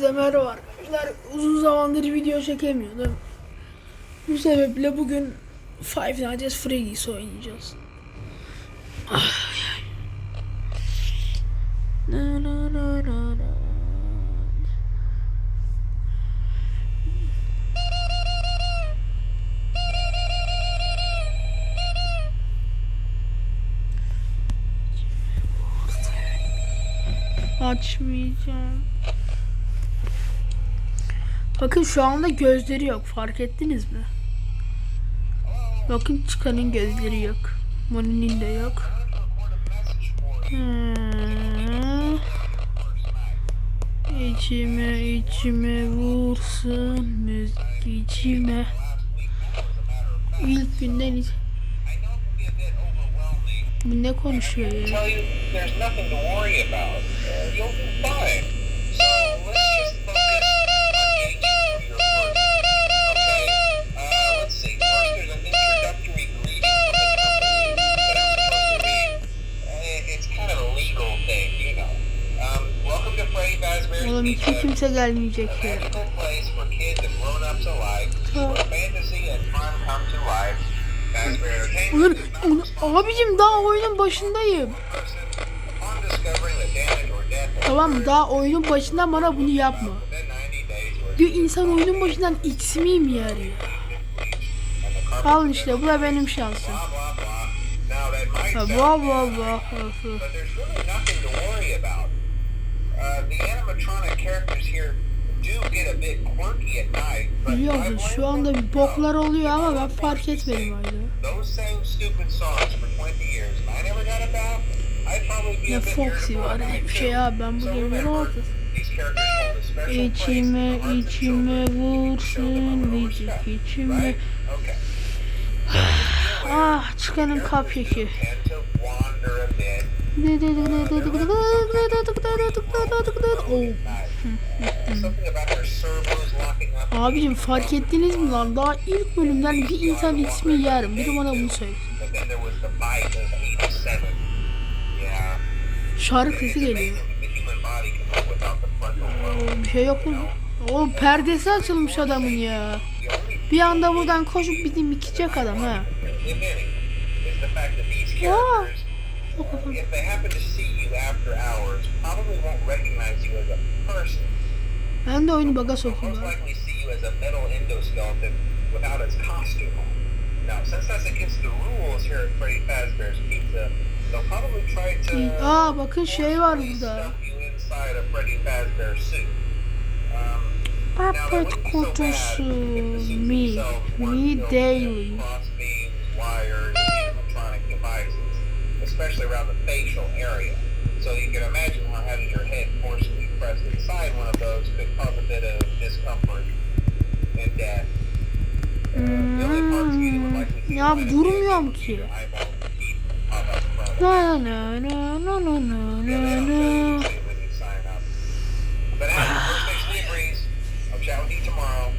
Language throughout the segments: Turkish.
Hepinize merhaba arkadaşlar. Uzun zamandır video çekemiyordum. Bu sebeple bugün Five Nights at Freddy's oynayacağız. Ay. Na, na, na, na, na. Açmayacağım. Bakın şu anda gözleri yok. Fark ettiniz mi? Bakın çıkanın gözleri yok. Moni'nin de yok. Hmm. İçime içime vursun müzik içime. İlk günden hiç... Bu ne konuşuyor ya? To life. Fazbear Ulan, ulan- abicim daha oyunun başındayım. Tamam? Daha oyunun başından bana bunu yapma. within 90 days or Diyor insan oyunun başından x miyim ya? carpet Al işte bu da benim şansım. Ha, blah blah blah. Uh, the animatronic characters here do get a bit quirky at night, but Biliyor I musun blame şu anda bir boklar oluyor ama ben fark etmedim hala. Those same stupid songs for 20 years, and I never got about. I'd probably be Ne Foxy var ne bir şey ya ben bu special place in İçime içime vursun respect, içime. Ah çıkanın kapyeki. Abicim fark ettiniz mi lan? Daha ilk bölümden bir insan ismi yerim. Biri bana bunu söylesin. But then there was the bite of 87. Yeah. Şarkı sesi geliyor. Oo, bir şey yok mu? Oğlum perdesi açılmış adamın ya. Bir anda buradan koşup bizim ikicek adam ha. if Ben de oyunu baga sokayım to Aa bakın şey var burada. Puppet kutusu. Me filled daily. especially around the facial area. So you can imagine how having your head forcefully pressed inside one of those could cause a bit of discomfort and death. Hmm. Ya durmuyorum. No no no no no no no no. But after the first I'm shouting tomorrow.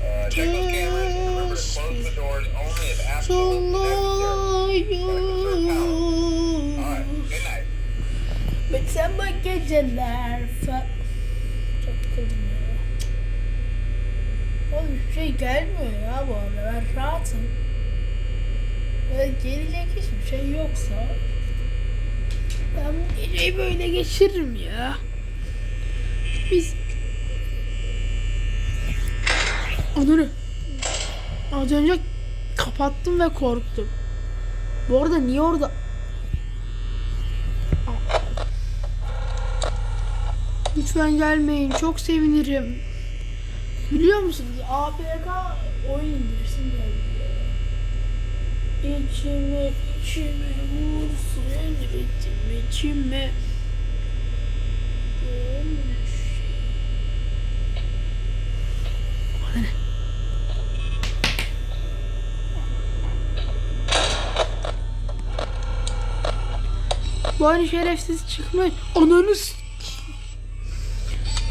Uh, check those cameras and remember to close the doors only if absolutely necessary. Bekleme geceler. Çok ya. Oğlum hiçbir şey gelmiyor ya bu arada. Ben rahatım. Böyle gelecek hiçbir şey yoksa... Ben bu geceyi böyle geçiririm ya. Biz... Onları... Az önce kapattım ve korktum. Bu arada niye orada... Lütfen gelmeyin. Çok sevinirim. Biliyor musunuz? APK oyun indirsin geldi. İçime içime vursun içime. Dönmüş. Bana ne? Bari şerefsiz çıkmış. Ananı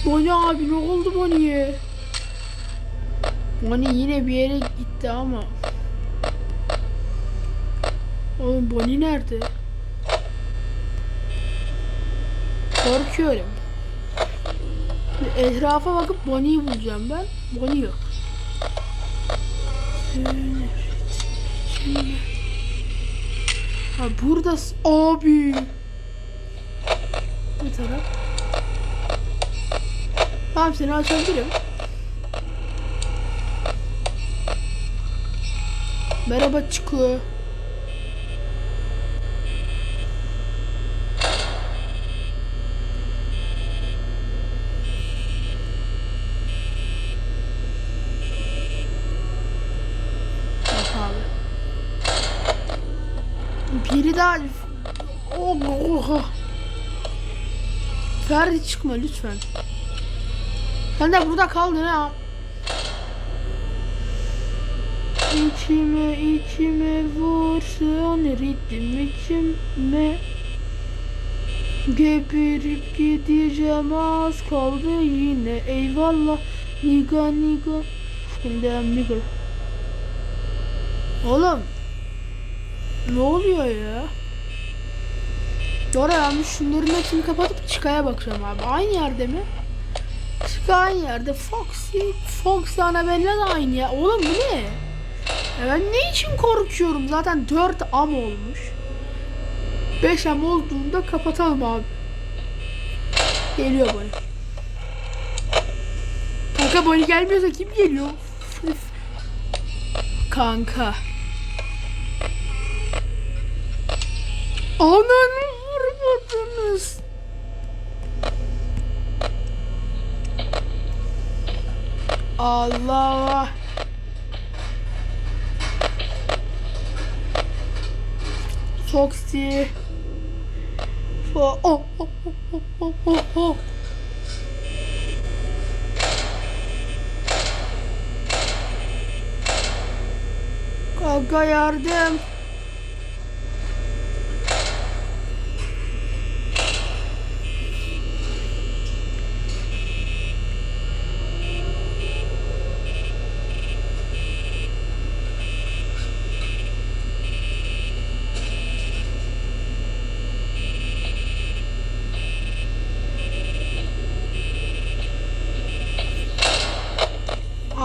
Bonnie abi ne oldu Bonnie'ye? Bonnie yine bir yere gitti ama. Oğlum Bonnie nerede? Korkuyorum. Etrafa bakıp Bonnie'yi bulacağım ben. Bonnie yok. Ha burada abi. Bu taraf. Tamam seni açabilirim. Merhaba Çiko. Biri daha... Oh, oh. Ferdi çıkma lütfen. Sen de burada kaldın ha. İçime içime vursun ritim içime Geberip gideceğim az kaldı yine eyvallah Niga niga Şimdi niga Oğlum Ne oluyor ya? Doğru ben şunların hepsini kapatıp Çıkaya bakacağım abi aynı yerde mi? Çıka aynı yerde Foxy Foxy Annabelle de aynı ya Oğlum bu ne? Ya ben ne için korkuyorum? Zaten 4 am olmuş. 5 am olduğunda kapatalım abi. Geliyor Bonnie. Kanka Bonnie gelmiyorsa kim geliyor? Kanka. Ananı Allah. Foxy. Fo oh, oh, oh, oh, oh, oh, oh. Kanka yardım.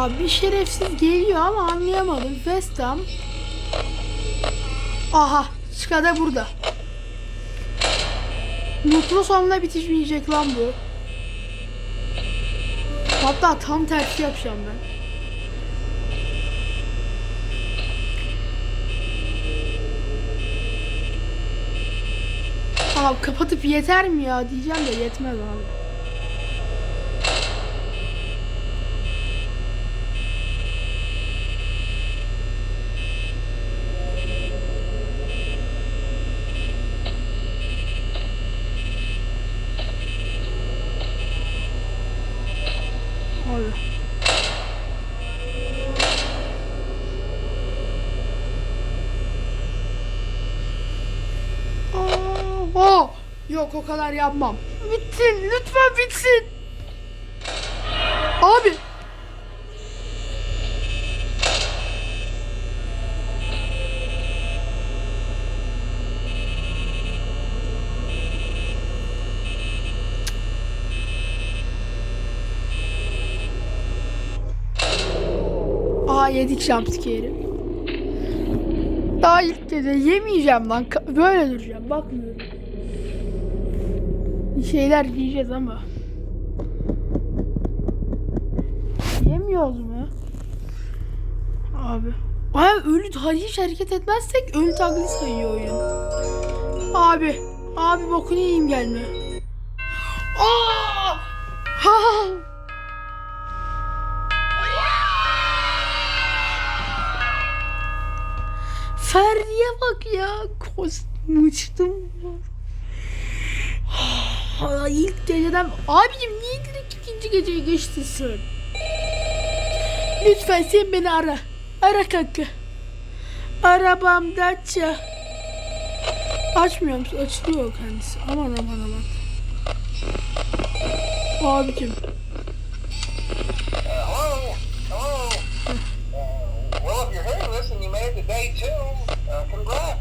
Abi bir şerefsiz geliyor ama anlayamadım. Festam. Aha. Çıkada burada. Mutlu sonla bitişmeyecek lan bu. Hatta tam tersi yapacağım ben. Abi kapatıp yeter mi ya diyeceğim de yetmez. Abi. Aa, Yok o kadar yapmam. Bitsin lütfen bitsin. Abi. Aa yedik jumpscare'i. Daha ilk gece yemeyeceğim lan. Böyle duracağım. Bakmıyorum. Şeyler yiyeceğiz ama. Yemiyoruz mu? Abi. Abi ölü hiç hareket etmezsek ölü taklidi sayıyor oyun. Abi. Abi bokunu yiyeyim gelme. Aa! Ha! Ferdi'ye bak ya. Kosmuştum. Ha, ilk geceden... Abicim niye direkt ikinci geceye geçtin sen? Lütfen sen beni ara. Ara kanka. Arabam Dacia. Açmıyor musun? Açılıyor kendisi. Aman aman aman. Abicim. Uh, well, if you're this and you made it to day two, uh, congrats.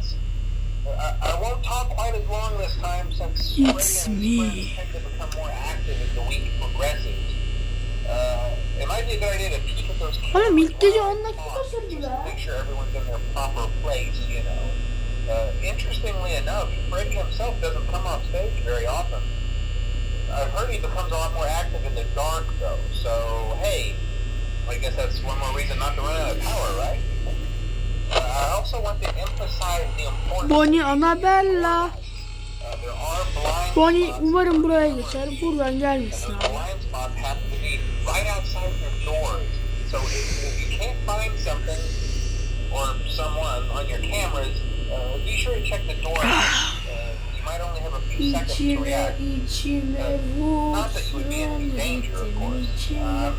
Uh, I, won't talk quite as long this time since It's Ray and his me. tend to become more active as the week progresses. It might be a good idea to peek at those Oğlum ilk gece cameras 10 dakika on, sürdü be. Make sure everyone's in their proper place, you know. Uh, interestingly enough, Freddy himself doesn't come off stage very often. I've heard he becomes a lot more active in the dark, though. So, hey, I guess that's one more reason not to run out of power, right? Bonnie of Annabella. Uh, Bonnie umarım buraya geçer. Buradan gelmesin abi. uh, uh, İçime içime vursun içime.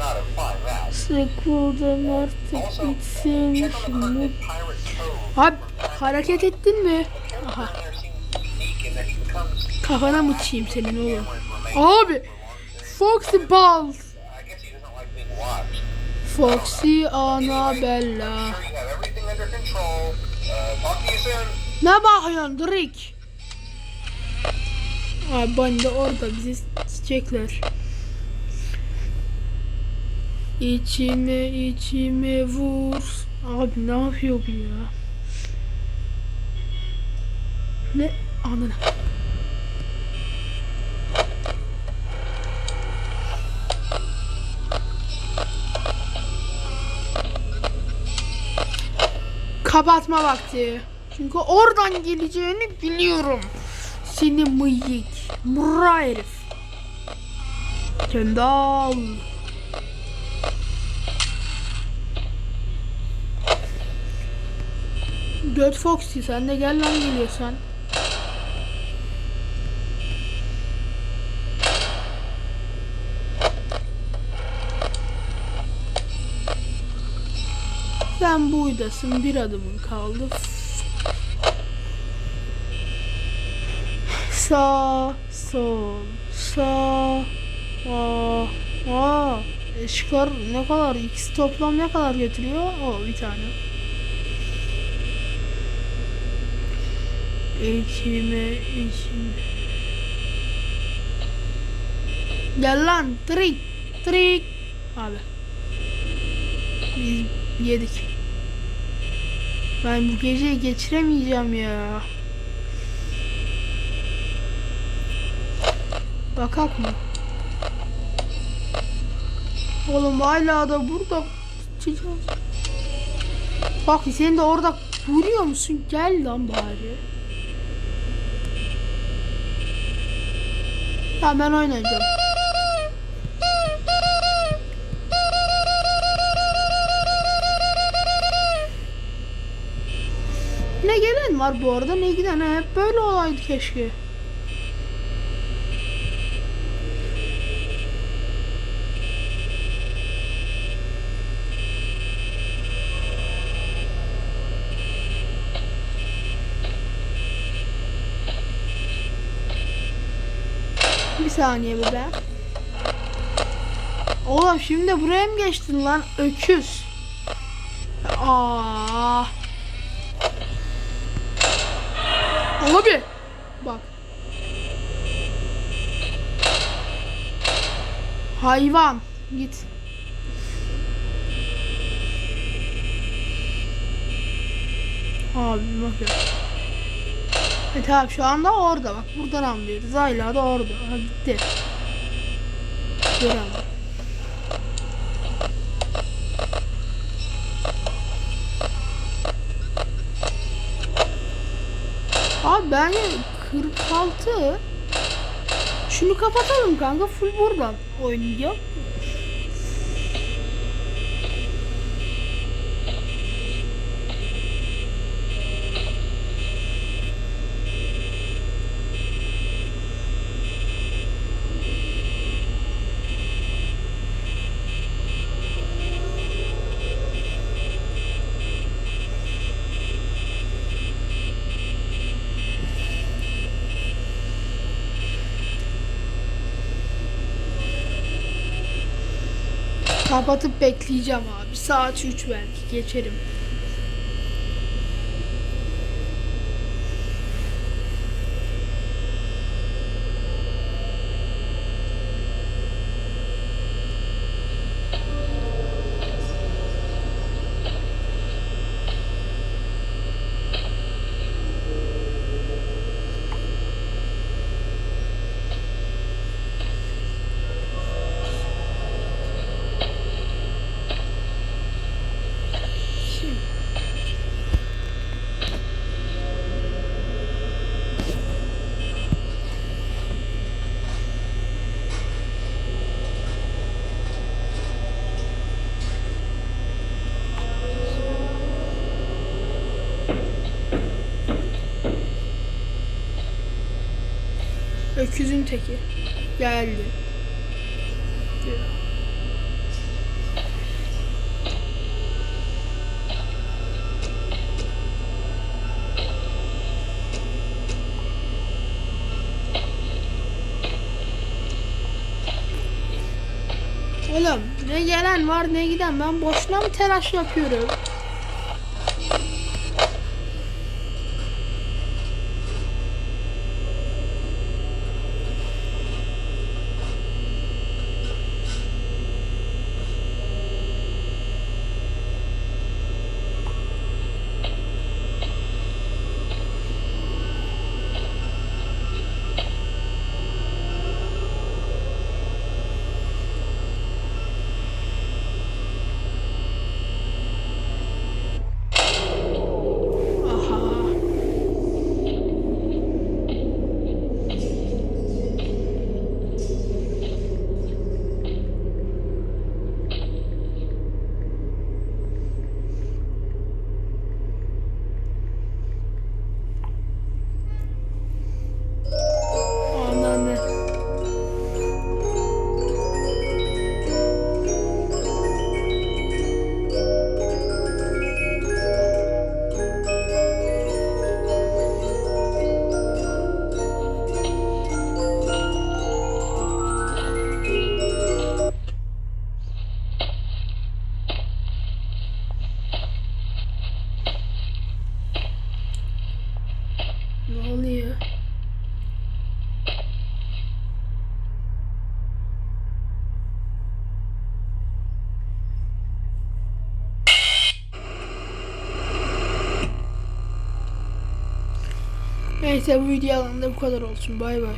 Sıkıldım artık bitsin check on Abi hareket ettin mi? Aha. Kafana mı çiğim senin oğlum? Abi. Foxy Balls. Foxy soon. Ne bakıyorsun Drake? Abi ben de orada bizi çiçekler. İçime içime vur. Abi ne yapıyor bu ya? Ne? Ananı. Kapatma vakti. Çünkü oradan geleceğini biliyorum. Seni mıyık. Murra herif. Kendal. Göt Foxy sen de gel lan geliyorsan. Sen buydasın bir adımın kaldı. Sağ, sol, sağ, aa, aa. Eşkar ne kadar, ikisi toplam ne kadar getiriyor? O bir tane. İçime, içime. Gel lan, trik, trik. Abi. Biz yedik. Ben bu geceyi geçiremeyeceğim ya. Bakak mı? Oğlum hala da burada çıkacağız. Bak sen de orada vuruyor musun? Gel lan bari. Ya ben oynayacağım. Gelen var bu arada ne giden hep böyle olaydı keşke. Bir saniye bir be. Oğlum şimdi buraya mı geçtin lan öküz? Aa. Abi. Bak. Hayvan. Git. Abi bak ya. E tamam şu anda orada bak buradan anlıyoruz. Hala da orada. Ha gitti. Gören. Abi bence 46 Şunu kapatalım kanka full buradan oynayacağım. Kapatıp bekleyeceğim abi. Saat 3 belki geçerim. Öküzün teki. Geldi. Oğlum ne gelen var ne giden ben boşuna mı telaş yapıyorum? Neyse bu video alanında bu kadar olsun. Bay bay.